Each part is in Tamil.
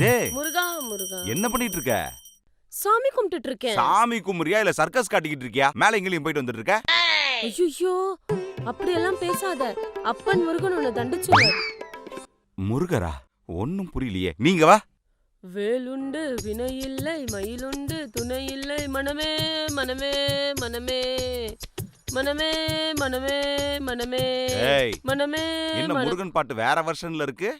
முருகா ஜே முருகா முருகா. என்ன பண்ணிட்டு இருக்க சாமி கும்பிட்டுட்டு இருக்கேன் சாமி கும்பிரியா இல்ல சர்க்கஸ் காட்டிக்கிட்டு இருக்கியா மேல எங்கேயும் போயிட்டு வந்துட்டு இருக்க ஐயோ அப்படியெல்லாம் பேசாத. அப்பன் முருகன் உன்னை தண்டிச்சுவார் முருகரா? ஒன்னும் புரியலையே. நீங்க வா. வேலுண்டு வினையில்லை மயிலுண்டு துணையில்லை மனமே மனமே மனமே மனமே மனமே மனமே ஏய். மனமே என்ன முருகன் பாட்டு வேற வெர்ஷன்ல இருக்கு?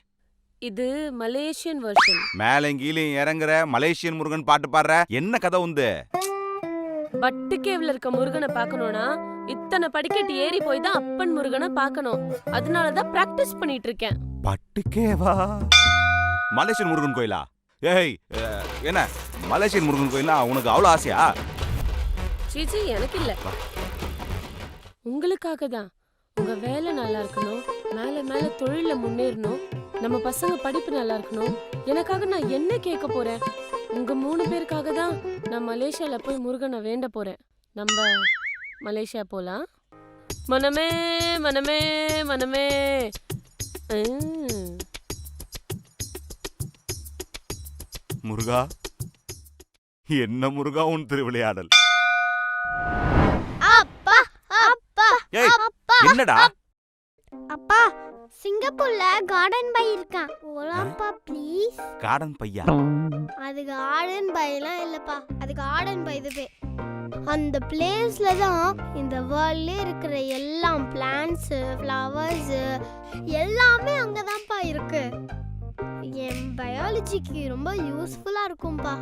இது மலேசியன் வெர்ஷன் மேல கீழே இறங்குற மலேசியன் முருகன் பாட்டு பாடுற என்ன கதை உந்து பட்டு கேவ்ல இருக்க முருகனை பார்க்கணும்னா இத்தனை படிக்கட்டு ஏறி போய் தான் அப்பன் முருகனை பார்க்கணும். அதனால தான் பிராக்டிஸ் பண்ணிட்டு இருக்கேன். பட்டுக்கேவா மலேசியன் முருகன் கோயிலா? ஏய் என்ன? மலேசியன் முருகன் கோயிலா உனக்கு அவ்வளவு ஆசையா? சீச்சி எனக்கு இல்ல. உங்களுக்காக தான். உங்க வேலை நல்லா இருக்கணும். மேல மேல தொழில்ல முன்னேறணும். நம்ம பசங்க படிப்பு நல்லா இருக்கணும். எனக்காக நான் என்ன கேட்க போறேன்? உங்க மூணு பேருக்காக தான் நான் மலேசியால போய் முருகனை வேண்ட போறேன். நம்ம மலேசியா போலாம். மனமே மனமே மனமே. முருகா என்ன முருகா உன் திருவிளையாடல்? அப்பா அப்பா ஏய் அப்பா என்னடா? அப்பா சிங்கப்பூர்ல கார்டன் பை இருக்கான் போலாம்ப்பா ப்ளீஸ் கார்டன் பையா அது கார்டன் பைலாம் இல்லப்பா. அது கார்டன் பை இதுவே அந்த பிளேஸ்ல தான் இந்த வேர்ல்ட்ல இருக்கிற எல்லா பிளான்ட்ஸ் ஃப்ளவர்ஸ் எல்லாமே அங்கதான்ப்பா இருக்கு. என் பயாலஜிக்கு ரொம்ப யூஸ்ஃபுல்லா இருக்கும்பா.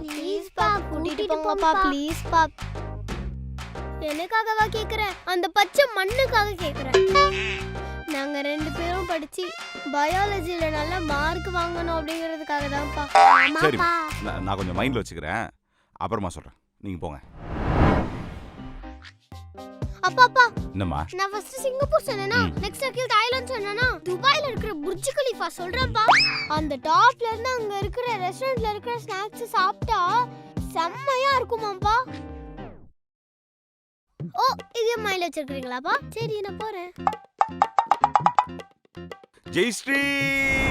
ப்ளீஸ்ப்பா கூட்டிட்டு போங்கப்பா ப்ளீஸ்ப்பா எனக்காகவா கேக்குறேன் அந்த பச்சை மண்ணுக்காக கேக்குறேன் படிச்சு பயாலஜில நல்ல மார்க் வாங்கணும் அப்படிங்கிறதுக்காக தான்ப்பா. சரி நான் நான் கொஞ்சம் மைண்ட்ல வச்சுக்கிறேன். அப்புறமா சொல்றேன். நீங்க போங்க. அப்பா அப்பா என்னம்மா? நான் ஃபர்ஸ்ட் சிங்கப்பூர் சொன்னேனா. நெக்ஸ்ட் அகில் தாய்லாந்து சொன்னேனா துபாயில இருக்கிற புர்ஜ் கலிஃபா சொல்றேன்ப்பா. அந்த டாப்ல இருந்து அங்க இருக்கிற ரெஸ்டாரண்ட்ல இருக்கிற ஸ்நாக்ஸ் சாப்பிட்டா செம்மையா இருக்குமாப்பா ஓ இது மைல வச்சிருக்கீங்களாப்பா சரி நான் போறேன். J Street.